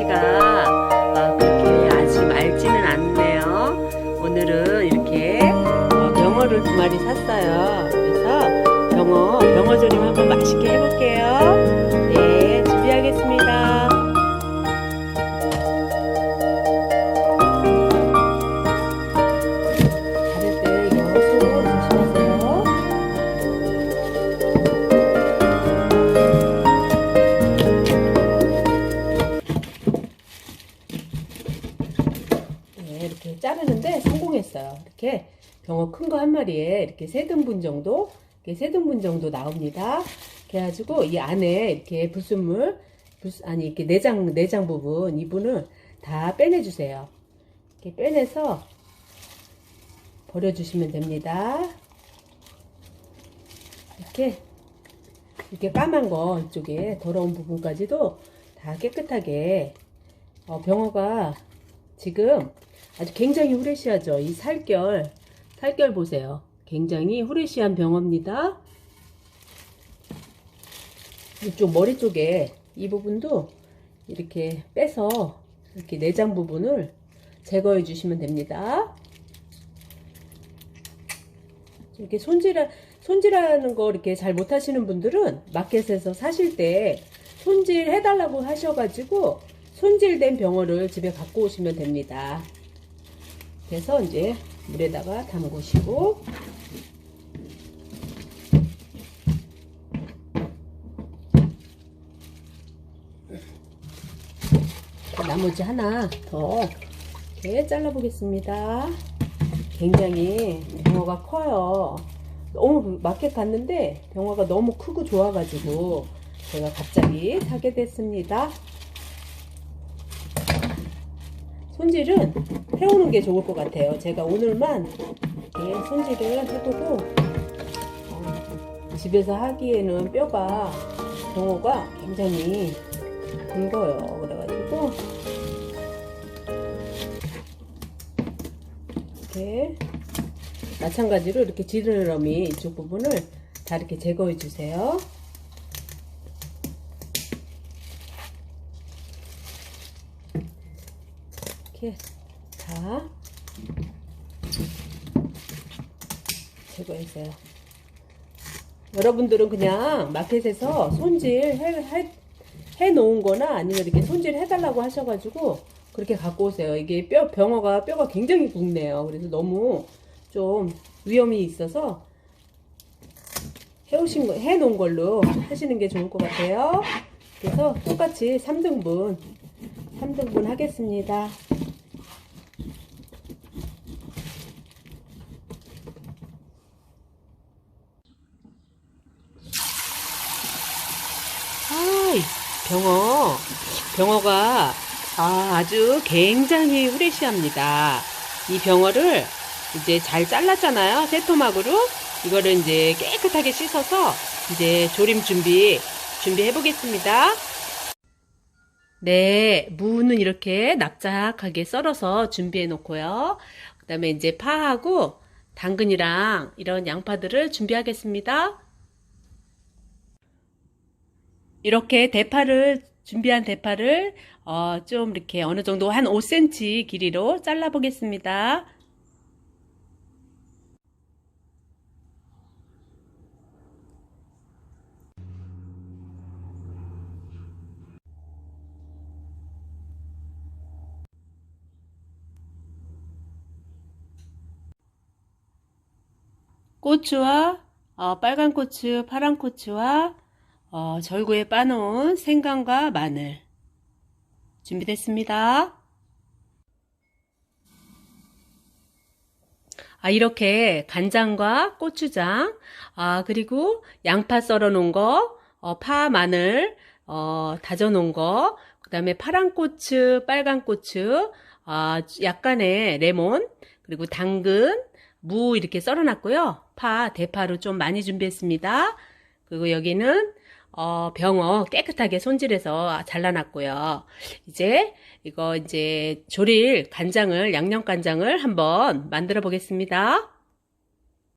날씨가 어, 그렇게 아주 맑지는 않네요. 오늘은 이렇게 어, 병어를 두 마리 샀어요. 그래서 병어, 병어조림 한번 맛있게 해볼게요. 이렇게 세 등분 정도, 이렇게 세 등분 정도 나옵니다. 그래가지고 이 안에 이렇게 불순물, 불, 아니 이렇게 내장 내장 부분 이 부분을 다 빼내주세요. 이렇게 빼내서 버려주시면 됩니다. 이렇게 이렇게 까만 거 이쪽에 더러운 부분까지도 다 깨끗하게 어, 병어가 지금 아주 굉장히 후레쉬하죠. 이 살결, 살결 보세요. 굉장히 후레쉬한 병어입니다. 이쪽 머리 쪽에 이 부분도 이렇게 빼서 이렇게 내장 부분을 제거해 주시면 됩니다. 이렇게 손질, 손질하는 거 이렇게 잘 못하시는 분들은 마켓에서 사실 때 손질 해달라고 하셔가지고 손질된 병어를 집에 갖고 오시면 됩니다. 그래서 이제 물에다가 담그시고 나머지 하나 더 이렇게 잘라보겠습니다. 굉장히 병어가 커요. 너무 마켓 갔는데 병어가 너무 크고 좋아가지고 제가 갑자기 사게 됐습니다. 손질은 해오는 게 좋을 것 같아요. 제가 오늘만 손질을 해두고 어, 집에서 하기에는 뼈가 병어가 굉장히 굵어요. 그래가지고 이렇게 마찬가지로 이렇게 지느러미 이쪽 부분을 다 이렇게 제거해 주세요. 이렇게 다 제거해주세요. 여러분들은 그냥 마켓에서 손질 해, 해, 해 놓은 거나 아니면 이렇게 손질 해달라고 하셔가지고 그렇게 갖고 오세요. 이게 뼈, 병어가 뼈가 굉장히 굵네요. 그래서 너무 좀 위험이 있어서 해오신 거, 해 놓은 걸로 하시는 게 좋을 것 같아요. 그래서 똑같이 3등분, 3등분 하겠습니다. 병어, 병어가 아, 아주 굉장히 후레쉬합니다. 이 병어를 이제 잘 잘랐잖아요. 새토막으로. 이거를 이제 깨끗하게 씻어서 이제 조림 준비, 준비해 보겠습니다. 네, 무는 이렇게 납작하게 썰어서 준비해 놓고요. 그 다음에 이제 파하고 당근이랑 이런 양파들을 준비하겠습니다. 이렇게 대파를 준비한 대파를 어, 좀 이렇게 어느 정도 한 5cm 길이로 잘라 보겠습니다. 고추와 어, 빨간 고추, 파란 고추와 어, 절구에 빠놓은 생강과 마늘 준비됐습니다. 아, 이렇게 간장과 고추장, 아, 그리고 양파 썰어 놓은 거, 어, 파, 마늘, 어, 다져 놓은 거, 그 다음에 파란 고추, 빨간 고추, 아, 약간의 레몬, 그리고 당근, 무 이렇게 썰어 놨고요. 파, 대파로 좀 많이 준비했습니다. 그리고 여기는 어, 병어 깨끗하게 손질해서 잘라놨고요. 이제 이거 이제 조릴 간장을 양념 간장을 한번 만들어 보겠습니다.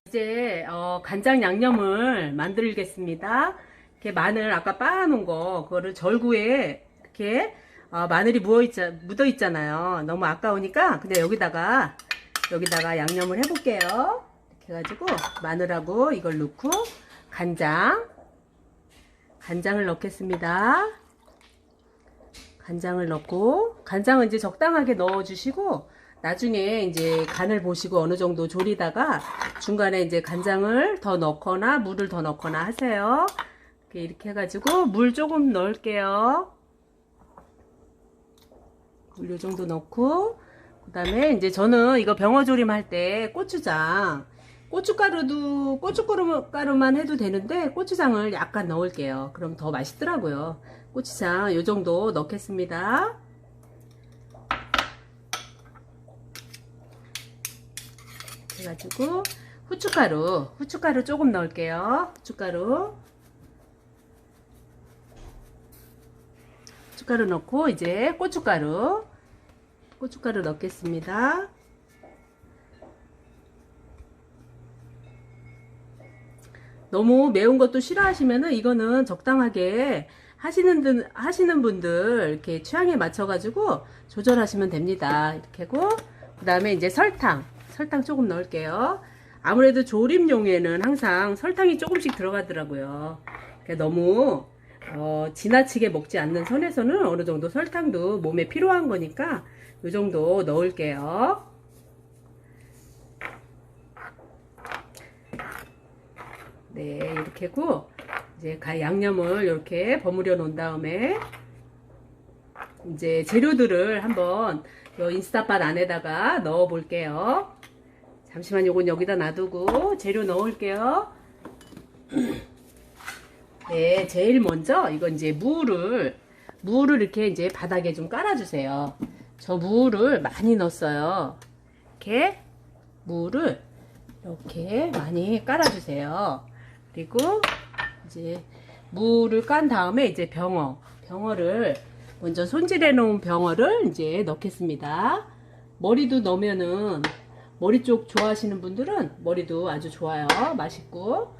이제 어, 간장 양념을 만들겠습니다. 이렇게 마늘 아까 빻아놓은 거 그거를 절구에 이렇게 어, 마늘이 묻어 있잖아요. 너무 아까우니까 근데 여기다가 여기다가 양념을 해볼게요. 이렇게 해가지고 마늘하고 이걸 넣고 간장 간장을 넣겠습니다. 간장을 넣고 간장은 이제 적당하게 넣어주시고 나중에 이제 간을 보시고 어느 정도 졸이다가 중간에 이제 간장을 더 넣거나 물을 더 넣거나 하세요. 이렇게, 이렇게 해가지고 물 조금 넣을게요. 물 요 정도 넣고 그 다음에 이제 저는 이거 병어조림 할 때 고추장 고춧가루도 고춧가루만 해도 되는데 고추장을 약간 넣을게요. 그럼 더 맛있더라고요. 고추장 요 정도 넣겠습니다. 그래가지고 후춧가루 후춧가루 조금 넣을게요. 후춧가루 후춧가루 넣고 이제 고춧가루 고춧가루 넣겠습니다. 너무 매운 것도 싫어하시면은 이거는 적당하게 하시는 분, 하시는 분들 이렇게 취향에 맞춰 가지고 조절하시면 됩니다. 이렇게 하고 그 다음에 이제 설탕 설탕 조금 넣을게요. 아무래도 조림용에는 항상 설탕이 조금씩 들어가더라고요. 그러니까 너무 어, 지나치게 먹지 않는 선에서는 어느 정도 설탕도 몸에 필요한 거니까 이 정도 넣을게요. 네, 이렇게 하고 이제 가 양념을 이렇게 버무려 놓은 다음에 이제 재료들을 한번 요 인스타팟 안에다가 넣어 볼게요. 잠시만 요건 여기다 놔두고 재료 넣을게요. 네, 제일 먼저 이건 이제 무를 무를 이렇게 이제 바닥에 좀 깔아주세요. 저 무를 많이 넣었어요. 이렇게 무를 이렇게 많이 깔아주세요. 그리고 이제 무를 깐 다음에 이제 병어, 병어를 먼저 손질해 놓은 병어를 이제 넣겠습니다. 머리도 넣으면은 머리 쪽 좋아하시는 분들은 머리도 아주 좋아요. 맛있고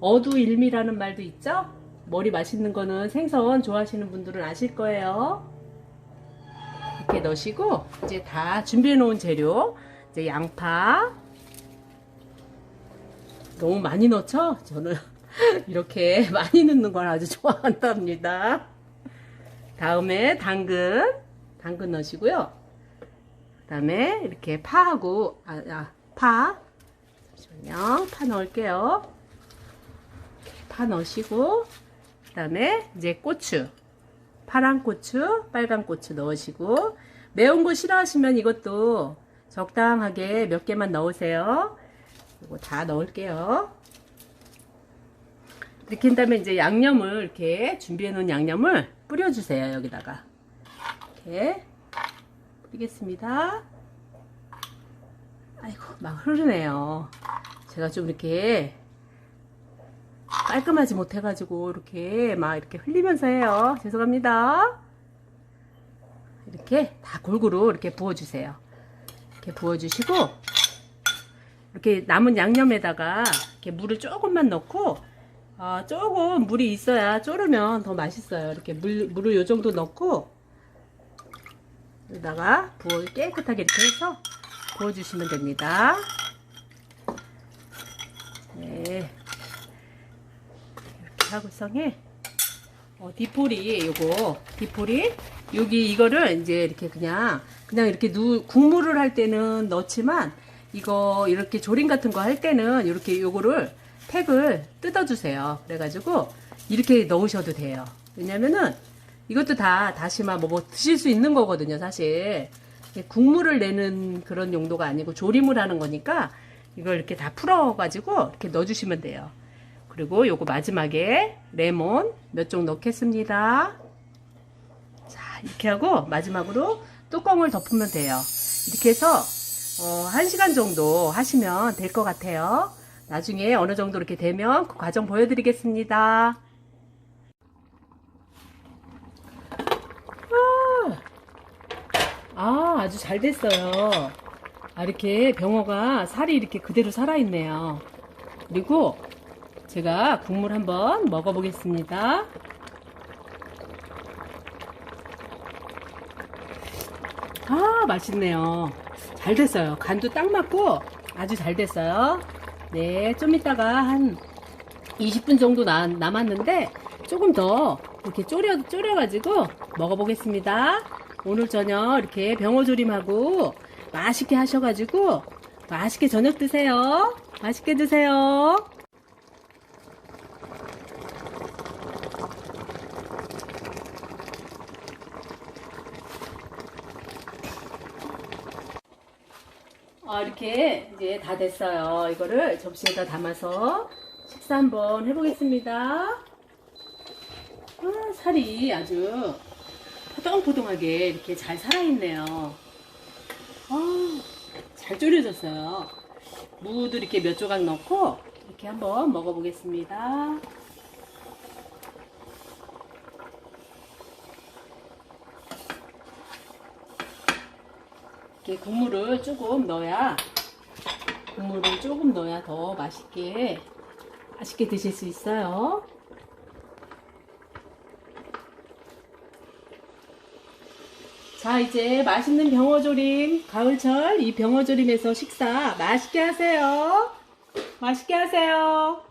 어두일미라는 말도 있죠? 머리 맛있는 거는 생선 좋아하시는 분들은 아실 거예요. 이렇게 넣으시고 이제 다 준비해 놓은 재료 이제 양파 너무 많이 넣죠? 저는 이렇게 많이 넣는 걸 아주 좋아한답니다. 다음에 당근, 당근 넣으시고요. 그 다음에 이렇게 파하고, 아, 아, 파. 잠시만요. 파 넣을게요. 파 넣으시고, 그 다음에 이제 고추. 파란 고추, 빨간 고추 넣으시고, 매운 거 싫어하시면 이것도 적당하게 몇 개만 넣으세요. 이거 다 넣을게요. 이렇게 한 다음에 이제 양념을 이렇게 준비해 놓은 양념을 뿌려주세요. 여기다가. 이렇게 뿌리겠습니다. 아이고, 막 흐르네요. 제가 좀 이렇게 깔끔하지 못해가지고 이렇게 막 이렇게 흘리면서 해요. 죄송합니다. 이렇게 다 골고루 이렇게 부어주세요. 이렇게 부어주시고 이렇게 남은 양념에다가 이렇게 물을 조금만 넣고 아, 조금 물이 있어야 졸으면 더 맛있어요. 이렇게 물, 물을 요 정도 넣고 여기다가 부어 깨끗하게 이렇게 해서 부어주시면 됩니다. 네. 이렇게 하고 성에 어, 디포리 요거 디포리 여기 이거를 이제 이렇게 그냥 그냥 이렇게 누 국물을 할 때는 넣지만 이거 이렇게 조림 같은 거 할 때는 이렇게 요거를 팩을 뜯어주세요. 그래가지고 이렇게 넣으셔도 돼요. 왜냐면은 이것도 다 다시마 뭐, 뭐 드실 수 있는 거거든요, 사실. 국물을 내는 그런 용도가 아니고 조림을 하는 거니까 이걸 이렇게 다 풀어가지고 이렇게 넣어주시면 돼요. 그리고 요거 마지막에 레몬 몇 종 넣겠습니다. 자, 이렇게 하고 마지막으로 뚜껑을 덮으면 돼요. 이렇게 해서 어, 1시간 정도 하시면 될 것 같아요. 나중에 어느 정도 이렇게 되면 그 과정 보여드리겠습니다. 아, 아, 아주 잘 됐어요. 아, 이렇게 병어가 살이 이렇게 그대로 살아있네요. 그리고 제가 국물 한번 먹어보겠습니다. 맛있네요. 잘 됐어요. 간도 딱 맞고 아주 잘 됐어요. 네, 좀 이따가 한 20분 정도 나- 남았는데 조금 더 이렇게 졸여, 졸여가지고 먹어보겠습니다. 오늘 저녁 이렇게 병어조림하고 맛있게 하셔가지고 맛있게 저녁 드세요. 맛있게 드세요. 어, 이렇게 이제 다 됐어요. 이거를 접시에다 담아서 식사 한번 해보겠습니다. 아, 살이 아주 포동포동하게 이렇게 잘 살아있네요. 아, 잘 졸여졌어요. 무도 이렇게 몇 조각 넣고 이렇게 한번 먹어보겠습니다. 이렇게 국물을 조금 넣어야 국물을 조금 넣어야 더 맛있게 맛있게 드실 수 있어요. 자, 이제 맛있는 병어조림, 가을철 이 병어조림에서 식사 맛있게 하세요. 맛있게 하세요.